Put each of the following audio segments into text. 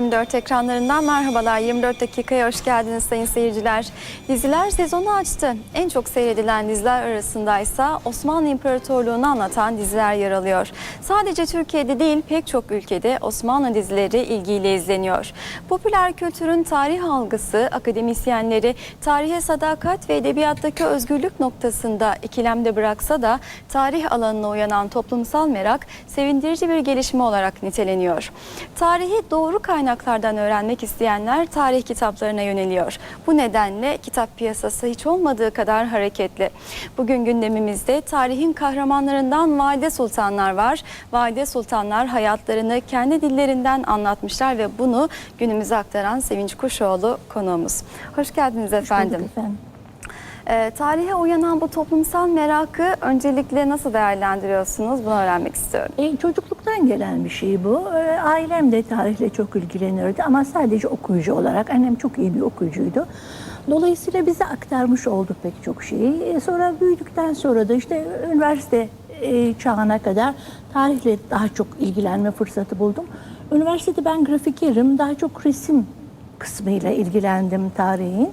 24 ekranlarından merhabalar. 24 dakikaya hoş geldiniz sayın seyirciler. Diziler sezonu açtı. En çok seyredilen diziler arasındaysa Osmanlı İmparatorluğu'nu anlatan diziler yer alıyor. Sadece Türkiye'de değil pek çok ülkede Osmanlı dizileri ilgiyle izleniyor. Popüler kültürün tarih algısı akademisyenleri tarihe sadakat ve edebiyattaki özgürlük noktasında ikilemde bıraksa da tarih alanına uyanan toplumsal merak sevindirici bir gelişme olarak niteleniyor. Tarihi doğru kaynaklardan öğrenmek isteyenler tarih kitaplarına yöneliyor. Bu nedenle kitap piyasası hiç olmadığı kadar hareketli. Bugün gündemimizde tarihin kahramanlarından Valide Sultanlar var. Valide Sultanlar hayatlarını kendi dillerinden anlatmışlar ve bunu günümüze aktaran Sevinç Kuşoğlu konuğumuz. Hoş geldiniz efendim. Bulduk efendim. Ee, tarihe uyanan bu toplumsal merakı öncelikle nasıl değerlendiriyorsunuz? Bunu öğrenmek istiyorum. E, çocukluktan gelen bir şey bu. E, ailem de tarihle çok ilgilenirdi ama sadece okuyucu olarak. Annem çok iyi bir okuyucuydu. Dolayısıyla bize aktarmış oldu pek çok şeyi. E, sonra büyüdükten sonra da işte üniversite e, çağına kadar tarihle daha çok ilgilenme fırsatı buldum. Üniversitede ben grafikerim. Daha çok resim kısmıyla ilgilendim tarihin.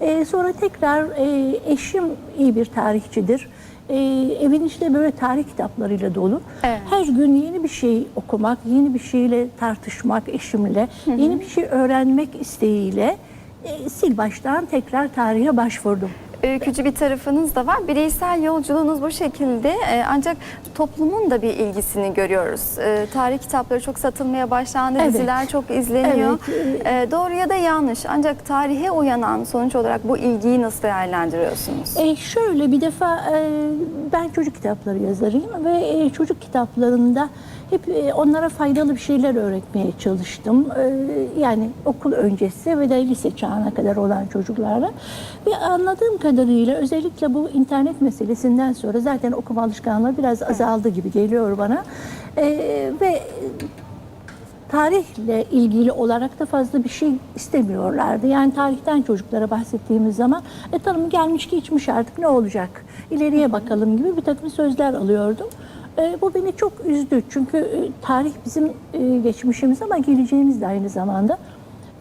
E, sonra tekrar e, eşim iyi bir tarihçidir. E, evin içinde böyle tarih kitaplarıyla dolu. Evet. Her gün yeni bir şey okumak, yeni bir şeyle tartışmak eşimle, yeni bir şey öğrenmek isteğiyle e, sil baştan tekrar tarihe başvurdum. Öykücü bir tarafınız da var. Bireysel yolculuğunuz bu şekilde Ee, ancak toplumun da bir ilgisini görüyoruz. Ee, tarih kitapları çok satılmaya başlandı, Evet. diziler çok izleniyor. Evet, Ee, doğru ya da yanlış ancak tarihe uyanan sonuç olarak bu ilgiyi nasıl değerlendiriyorsunuz? E, şöyle bir defa e, ben çocuk kitapları yazarıyım ve e, çocuk kitaplarında hep e, onlara faydalı bir şeyler öğretmeye çalıştım. E, yani okul öncesi ve de lise çağına kadar olan çocuklarla. Ve anladığım kadarıyla özellikle bu internet meselesinden sonra zaten okuma alışkanlığı biraz azaldı gibi geliyor bana. E, ve tarihle ilgili olarak da fazla bir şey istemiyorlardı. Yani tarihten çocuklara bahsettiğimiz zaman e tamam gelmiş geçmiş artık ne olacak ileriye bakalım gibi bir takım sözler alıyordum. E, bu beni çok üzdü çünkü e, tarih bizim e, geçmişimiz ama geleceğimiz de aynı zamanda.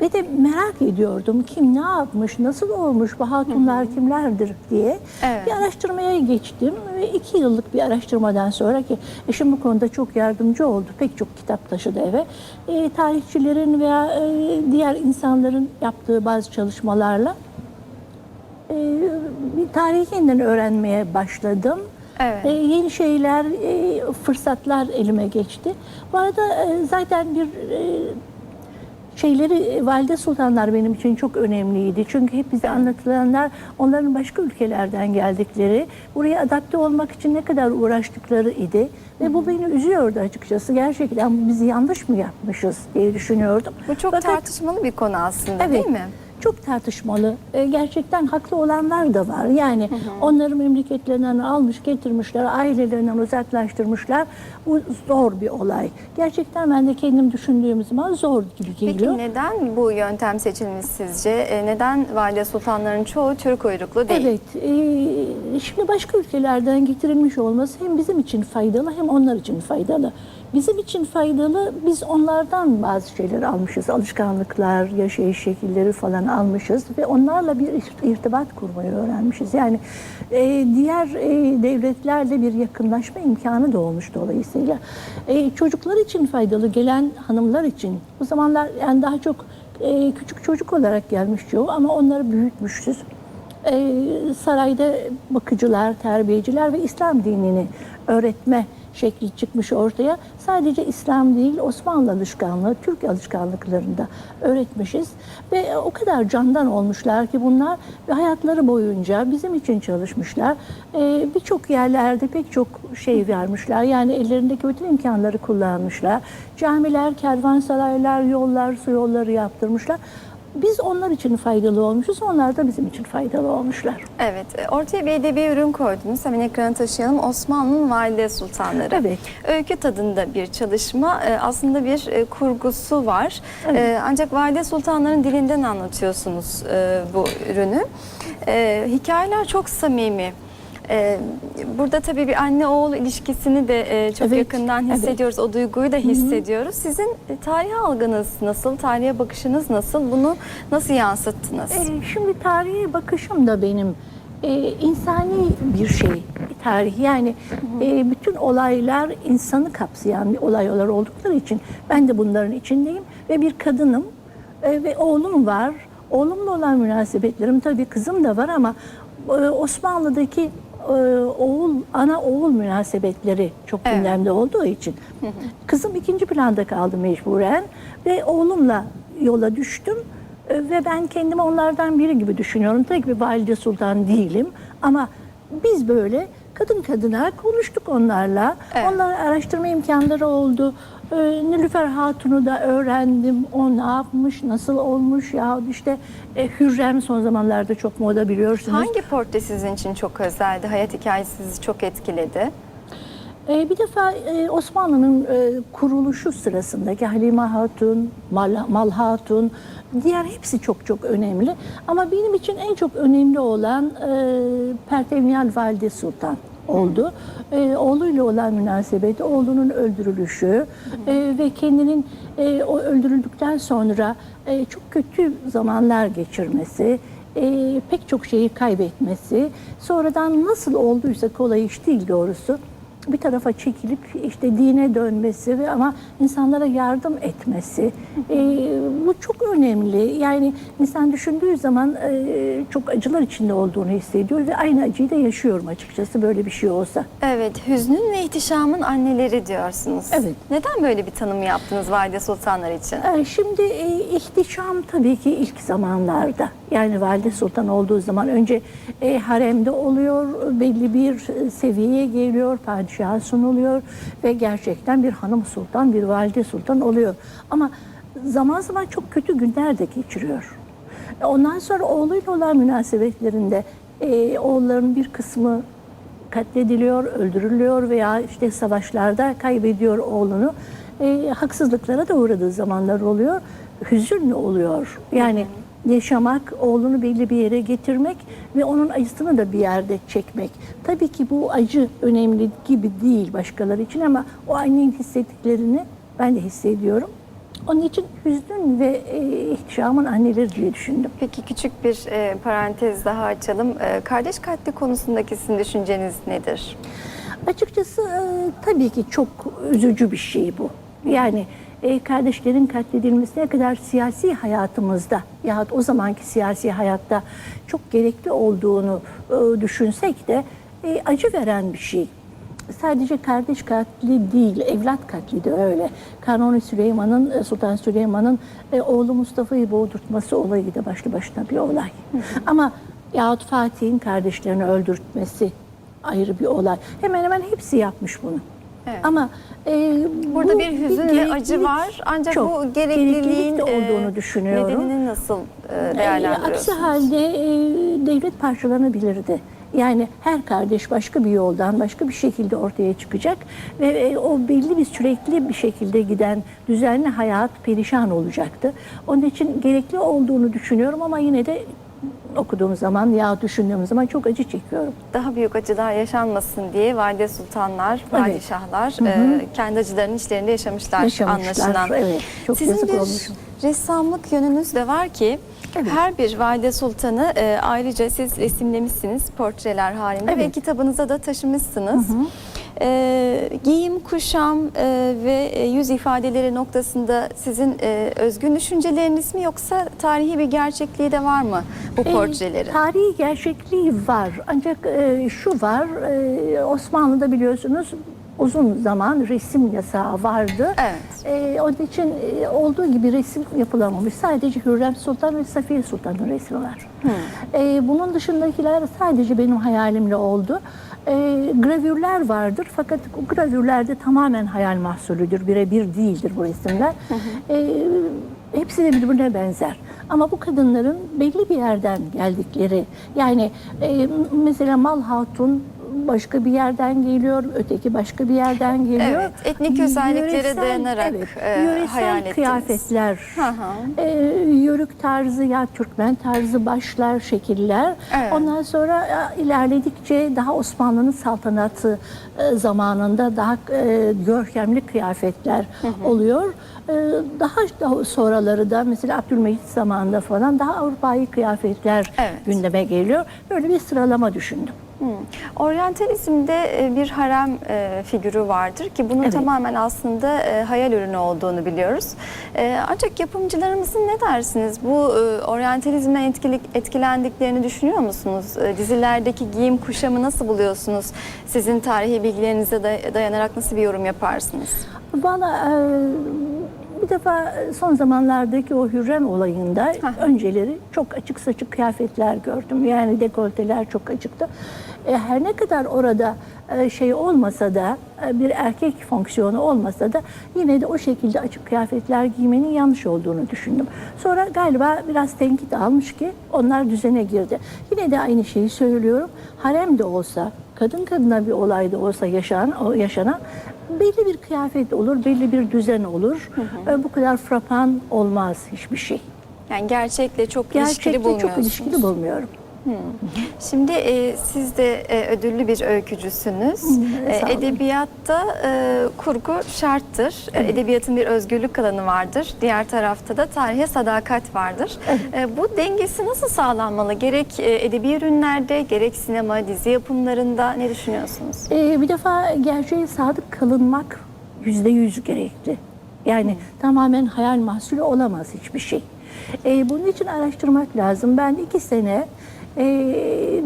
Ve de merak ediyordum kim ne yapmış, nasıl olmuş, bu hatunlar kimlerdir diye. Evet. Bir araştırmaya geçtim ve iki yıllık bir araştırmadan sonra ki eşim bu konuda çok yardımcı oldu. Pek çok kitap taşıdı eve. E, tarihçilerin veya e, diğer insanların yaptığı bazı çalışmalarla e, bir tarihi yeniden öğrenmeye başladım. Evet. E, yeni şeyler, e, fırsatlar elime geçti. Bu arada e, zaten bir e, şeyleri e, Valide Sultanlar benim için çok önemliydi. Çünkü hep bize anlatılanlar onların başka ülkelerden geldikleri, buraya adapte olmak için ne kadar uğraştıkları idi. Ve bu beni üzüyordu açıkçası. Gerçekten biz yanlış mı yapmışız diye düşünüyordum. Bu çok Fakat- tartışmalı bir konu aslında Evet. değil mi? Çok tartışmalı. E, Gerçekten haklı olanlar da var. Yani onları memleketlerinden almış getirmişler, ailelerinden uzaklaştırmışlar. Bu zor bir olay. Gerçekten ben de kendim düşündüğüm zaman zor gibi geliyor. Peki neden bu yöntem seçilmiş sizce? Ee, Neden Valide Sultanların çoğu Türk uyruklu değil? Evet, e, şimdi başka ülkelerden getirilmiş olması hem bizim için faydalı hem onlar için faydalı. Bizim için faydalı, biz onlardan bazı şeyler almışız, alışkanlıklar, yaşayış şekilleri falan almışız ve onlarla bir irtibat kurmayı öğrenmişiz. Yani e, diğer e, devletlerle bir yakınlaşma imkanı doğmuş dolayısıyla. E, çocuklar için faydalı, gelen hanımlar için. Bu zamanlar yani daha çok e, küçük çocuk olarak gelmiş çoğu ama onları büyütmüşüz. Ee, sarayda bakıcılar, terbiyeciler ve İslam dinini öğretme şekli çıkmış ortaya. Sadece İslam değil, Osmanlı alışkanlığı, Türk alışkanlıklarında öğretmişiz. Ve o kadar candan olmuşlar ki bunlar ve hayatları boyunca bizim için çalışmışlar. Ee, Birçok yerlerde pek çok şey vermişler. Yani ellerindeki bütün imkanları kullanmışlar. Camiler, kervansaraylar, yollar, su yolları yaptırmışlar. Biz onlar için faydalı olmuşuz, onlar da bizim için faydalı olmuşlar. Evet, e, ortaya bir edebi ürün koydunuz. Hemen ekrana taşıyalım. Osmanlı'nın Valide Sultanları. Evet. Öykü tadında bir çalışma. E, Aslında bir e, kurgusu var. E, Ancak Valide Sultanların dilinden anlatıyorsunuz bu ürünü. Hikayeler çok samimi. Ee, burada tabii bir anne oğul ilişkisini de e, çok Evet, yakından evet. hissediyoruz. O duyguyu da hissediyoruz. Sizin e, tarihe algınız nasıl? Tarihe bakışınız nasıl? Bunu nasıl yansıttınız? Ee, şimdi tarihe bakışım da benim e, insani bir şey tarih yani e, bütün olaylar insanı kapsayan bir olaylar oldukları için ben de bunların içindeyim ve bir kadınım e, ve oğlum var oğlumla olan münasebetlerim tabii kızım da var ama e, Osmanlı'daki oğul ana oğul münasebetleri çok Evet. gündemde olduğu için kızım ikinci planda kaldı mecburen ve oğlumla yola düştüm e, ve ben kendimi onlardan biri gibi düşünüyorum. Tek bir valide sultan değilim ama biz böyle kadın kadına konuştuk onlarla. Evet. Onlar araştırma imkanları oldu. E, Nilüfer Hatun'u da öğrendim. O ne yapmış, nasıl olmuş ya işte e, Hürrem son zamanlarda çok moda biliyorsunuz. Hangi portre sizin için çok özeldi? Hayat hikayesi sizi çok etkiledi. Ee, bir defa e, Osmanlı'nın e, kuruluşu sırasındaki Halime Hatun, Mal, Mal Hatun, diğer hepsi çok çok önemli. Ama benim için en çok önemli olan e, Pertevniyal Valide Sultan oldu. E, oğluyla olan münasebeti, oğlunun öldürülüşü e, ve kendinin e, o öldürüldükten sonra e, çok kötü zamanlar geçirmesi, e, pek çok şeyi kaybetmesi, sonradan nasıl olduysa kolay iş değil doğrusu bir tarafa çekilip işte dine dönmesi ve ama insanlara yardım etmesi e, bu çok önemli. Yani insan düşündüğü zaman e, çok acılar içinde olduğunu hissediyor ve aynı acıyı da yaşıyorum açıkçası böyle bir şey olsa. Evet, hüznün ve ihtişamın anneleri diyorsunuz. Evet. Neden böyle bir tanım yaptınız valide sultanlar için? E, Şimdi e, ihtişam tabii ki ilk zamanlarda yani valide sultan olduğu zaman önce e, haremde oluyor belli bir e, seviyeye geliyor padişaha sunuluyor ve gerçekten bir hanım sultan bir valide sultan oluyor ama zaman zaman çok kötü günler de geçiriyor. Ondan sonra oğluyla olan münasebetlerinde e, oğulların bir kısmı katlediliyor, öldürülüyor veya işte savaşlarda kaybediyor oğlunu. E, haksızlıklara da uğradığı zamanlar oluyor. Hüzünlü oluyor. Yani yaşamak, oğlunu belli bir yere getirmek ve onun acısını da bir yerde çekmek. Tabii ki bu acı önemli gibi değil başkaları için ama o annenin hissettiklerini ben de hissediyorum. Onun için hüznün ve e, ihtişamın anneleri diye düşündüm. Peki küçük bir e, parantez daha açalım. E, kardeş katli konusundaki sizin düşünceniz nedir? Açıkçası e, tabii ki çok üzücü bir şey bu. Yani e, kardeşlerin katledilmesine kadar siyasi hayatımızda yahut o zamanki siyasi hayatta çok gerekli olduğunu e, düşünsek de e, acı veren bir şey. Sadece kardeş katli değil, evlat katli de öyle. Kanuni Süleyman'ın, e, Sultan Süleyman'ın e, oğlu Mustafa'yı boğdurtması olayı da başlı başına bir olay. Ama yahut Fatih'in kardeşlerini öldürtmesi ayrı bir olay. Hemen hemen hepsi yapmış bunu. Evet. Ama e, Burada bu bir hüzün ve acı var. Ancak çok. bu gerekliliğin de e, olduğunu düşünüyorum. Nedenini nasıl e, E, Aksi değerlendiriyorsunuz? halde e, devlet parçalanabilirdi. Yani her kardeş başka bir yoldan, başka bir şekilde ortaya çıkacak ve e, o belli bir sürekli bir şekilde giden düzenli hayat perişan olacaktı. Onun için gerekli olduğunu düşünüyorum ama yine de okuduğum zaman ya düşündüğüm zaman çok acı çekiyorum. Daha büyük acılar yaşanmasın diye valide sultanlar, Evet. padişahlar e, kendi acılarının içlerinde yaşamışlar, Yaşamışlar, anlaşılan. evet. Çok Sizin bir olmuş. ressamlık yönünüz de var ki Evet. her bir valide sultanı e, ayrıca siz resimlemişsiniz portreler halinde ve Evet. kitabınıza da taşımışsınız. E, giyim, kuşam e, ve e, yüz ifadeleri noktasında sizin e, özgün düşünceleriniz mi yoksa tarihi bir gerçekliği de var mı bu E, portrelerin? tarihi gerçekliği var. Ancak e, şu var, e, Osmanlı'da biliyorsunuz uzun zaman resim yasağı vardı. Evet. E, onun için e, olduğu gibi resim yapılamamış. Sadece Hürrem Sultan ve Safiye Sultan'ın resmi var. E, bunun dışındakiler sadece benim hayalimle oldu. E, gravürler vardır fakat o gravürlerde tamamen hayal mahsulüdür. Birebir değildir bu resimler. E, hepsi de birbirine benzer. Ama bu kadınların belli bir yerden geldikleri yani e, mesela Mal Hatun başka bir yerden geliyor, öteki başka bir yerden geliyor. Evet, etnik özelliklere dayanarak, e, yöresel hayal ettiniz. kıyafetler, Hı hı. e, yörük tarzı ya Türkmen tarzı başlar, şekiller. Evet. Ondan sonra e, ilerledikçe daha Osmanlı'nın saltanatı e, zamanında daha e, görkemli kıyafetler oluyor. E, daha, daha sonraları da mesela Abdülmecit zamanında falan daha Avrupa'yı kıyafetler Evet. gündeme geliyor. Böyle bir sıralama düşündüm. Hı. Oryantalizmde e, bir harem e, figürü vardır ki bunun Evet. tamamen aslında e, hayal ürünü olduğunu biliyoruz. E, Ancak yapımcılarımızın ne dersiniz? Bu e, oryantalizmden etkilendiklerini düşünüyor musunuz? E, Dizilerdeki giyim kuşamı nasıl buluyorsunuz? Sizin tarihi bilgilerinize day- dayanarak nasıl bir yorum yaparsınız? Valla e, bir defa son zamanlardaki o Hürrem olayında önceleri çok açık saçık kıyafetler gördüm. Yani dekolteler çok açıktı. E, her ne kadar orada e, şey olmasa da e, bir erkek fonksiyonu olmasa da yine de o şekilde açık kıyafetler giymenin yanlış olduğunu düşündüm. Sonra galiba biraz tenkit almış ki onlar düzene girdi. Yine de aynı şeyi söylüyorum. Harem de olsa, kadın kadına bir olay da olsa yaşanan, o yaşanan belli bir kıyafet olur, belli bir düzen olur. E, Bu kadar frapan olmaz hiçbir şey. Yani gerçekle çok ilişkili Gerçekte çok bulmuyorsunuz. ilişkili bulmuyorum. Şimdi e, siz de e, ödüllü bir öykücüsünüz. E, edebiyatta e, kurgu şarttır. E, edebiyatın bir özgürlük alanı vardır. Diğer tarafta da tarihe sadakat vardır. E, bu dengesi nasıl sağlanmalı? Gerek e, edebi ürünlerde, gerek sinema, dizi yapımlarında ne düşünüyorsunuz? E, bir defa gerçeğe sadık kalınmak yüzde yüz gerekli. Yani tamamen hayal mahsulü olamaz hiçbir şey. E, bunun için araştırmak lazım. Ben iki sene e,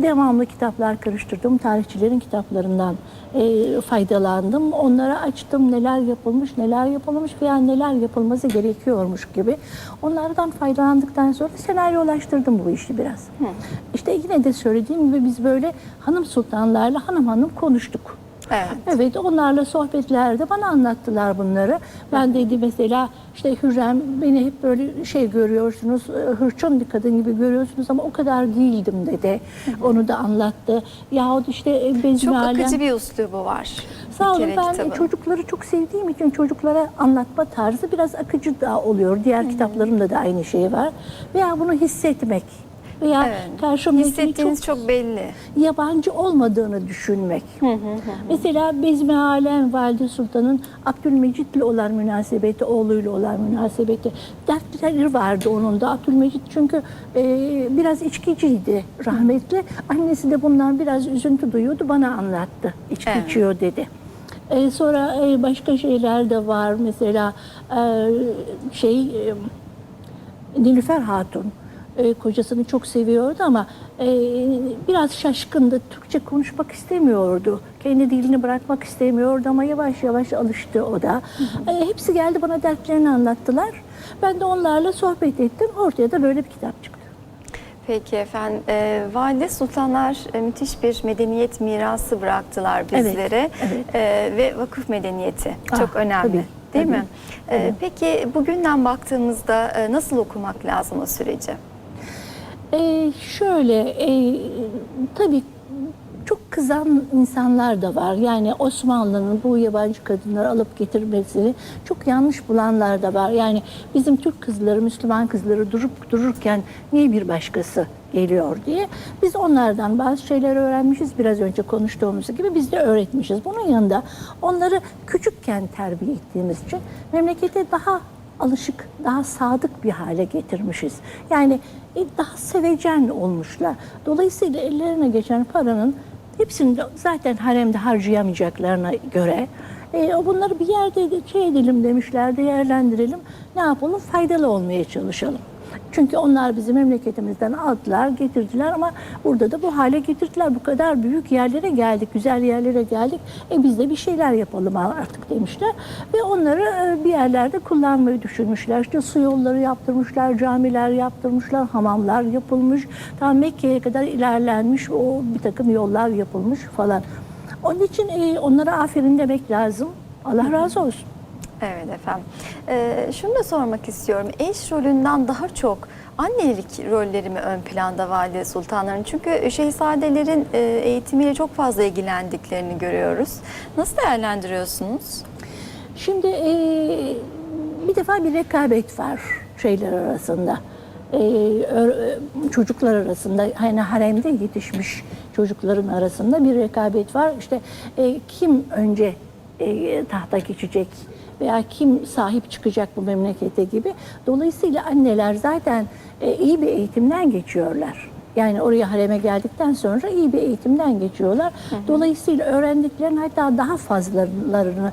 devamlı kitaplar karıştırdım. Tarihçilerin kitaplarından e, faydalandım. Onlara açtım neler yapılmış, neler yapılmış veya neler yapılması gerekiyormuş gibi. Onlardan faydalandıktan sonra senaryolaştırdım bu işi biraz. İşte yine de söylediğim gibi biz böyle hanım sultanlarla hanım hanım konuştuk. Evet. Evet onlarla sohbetlerde bana anlattılar bunları. Ben dedi mesela işte Hürrem beni hep böyle şey görüyorsunuz hırçın bir kadın gibi görüyorsunuz ama o kadar değildim dedi. Onu da anlattı. Yahut işte e, Bezmi Çok Alem- akıcı bir üslubu var. Sağ olun ben kitabın. çocukları çok sevdiğim için çocuklara anlatma tarzı biraz akıcı da oluyor. Diğer kitaplarımda da aynı şey var. Veya bunu hissetmek veya Evet. karşımdakini çok çok belli. yabancı olmadığını düşünmek. Mesela Bezmi Alem Valide Sultan'ın Abdülmecit'le olan münasebeti, oğluyla olan münasebeti. Dertleri vardı onun da. Abdülmecit çünkü e, biraz içkiciydi rahmetli. Annesi de bundan biraz üzüntü duyuyordu. Bana anlattı. İçki Evet. içiyor dedi. E, sonra e, başka şeyler de var. Mesela e, şey... E, Nilüfer Hatun e, kocasını çok seviyordu ama e, biraz şaşkındı. Türkçe konuşmak istemiyordu. Kendi dilini bırakmak istemiyordu ama yavaş yavaş alıştı o da. E, hepsi geldi bana dertlerini anlattılar. Ben de onlarla sohbet ettim. Ortaya da böyle bir kitap çıktı. Peki efendim. E, Valide Sultanlar e, müthiş bir medeniyet mirası bıraktılar Evet, bizlere. evet. E, ve vakıf medeniyeti Ah, çok önemli. tabii, Değil tabii, mi? E, peki bugünden baktığımızda e, nasıl okumak lazım o süreci? E, şöyle, e, tabii çok kızan insanlar da var. Yani Osmanlı'nın bu yabancı kadınları alıp getirmesini çok yanlış bulanlar da var. Yani bizim Türk kızları, Müslüman kızları durup dururken niye bir başkası geliyor diye. Biz onlardan bazı şeyler öğrenmişiz. Biraz önce konuştuğumuz gibi biz de öğretmişiz. Bunun yanında onları küçükken terbiye ettiğimiz için memlekete daha alışık, daha sadık bir hale getirmişiz. Yani daha sevecen olmuşlar. Dolayısıyla ellerine geçen paranın hepsini de zaten haremde harcayamayacaklarına göre e, bunları bir yerde de şey edelim demişler, değerlendirelim. Ne yapalım? Faydalı olmaya çalışalım. Çünkü onlar bizi memleketimizden aldılar, getirdiler ama burada da bu hale getirdiler. Bu kadar büyük yerlere geldik, güzel yerlere geldik. E biz de bir şeyler yapalım artık demişler. Ve onları e, bir yerlerde kullanmayı düşünmüşler. İşte su yolları yaptırmışlar, camiler yaptırmışlar, hamamlar yapılmış. Ta Mekke'ye kadar ilerlenmiş, o bir takım yollar yapılmış falan. Onun için e, onlara aferin demek lazım. Allah razı olsun. Evet efendim. Ee, şunu da sormak istiyorum. Eş rolünden daha çok annelik rolleri mi ön planda valide sultanların? Çünkü şehzadelerin e, eğitimiyle çok fazla ilgilendiklerini görüyoruz. Nasıl değerlendiriyorsunuz? Şimdi e, bir defa bir rekabet var şeyler arasında. E, çocuklar arasında hani haremde yetişmiş çocukların arasında bir rekabet var. İşte e, kim önce e, tahta geçecek veya kim sahip çıkacak bu memlekete gibi. Dolayısıyla anneler zaten e, iyi bir eğitimden geçiyorlar. Yani oraya hareme geldikten sonra iyi bir eğitimden geçiyorlar. Dolayısıyla öğrendiklerin hatta daha fazlalarını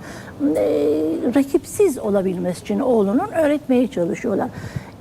e, rakipsiz olabilmesi için oğlunun öğretmeye çalışıyorlar.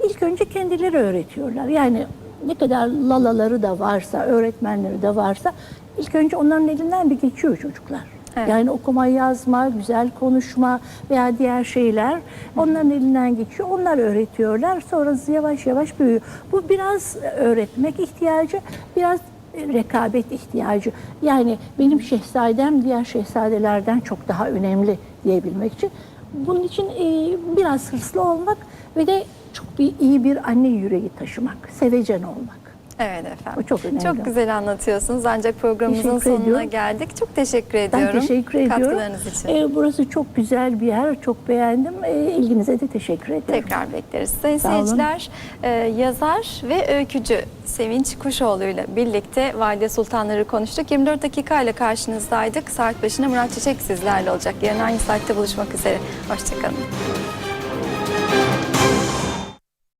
İlk önce kendileri öğretiyorlar. Yani ne kadar lalaları da varsa, öğretmenleri de varsa ilk önce onların elinden bir geçiyor çocuklar. Evet. Yani okuma, yazma, güzel konuşma veya diğer şeyler onların elinden geçiyor. Onlar öğretiyorlar. Sonra yavaş yavaş büyüyor. Bu biraz öğretmek ihtiyacı, biraz rekabet ihtiyacı. Yani benim şehzadem diğer şehzadelerden çok daha önemli diyebilmek için. Bunun için e, biraz hırslı olmak ve de çok bir iyi bir anne yüreği taşımak, sevecen olmak. Evet efendim. O çok önemli. Çok güzel anlatıyorsunuz. Ancak programımızın Teşekkür sonuna ediyorum. geldik. Çok teşekkür Ben ediyorum. teşekkür ediyorum. Katkılarınız için. Ee, burası çok güzel bir yer. Çok beğendim. Ee, ilginize de teşekkür ediyorum. Tekrar bekleriz. Sayın Sağ seyirciler, e, yazar ve öykücü Sevinç Kuşoğlu ile birlikte Valide Sultanları konuştuk. 24 dakika ile karşınızdaydık. Saat başına Murat Çiçek sizlerle olacak. Yarın aynı saatte buluşmak üzere. Hoşçakalın.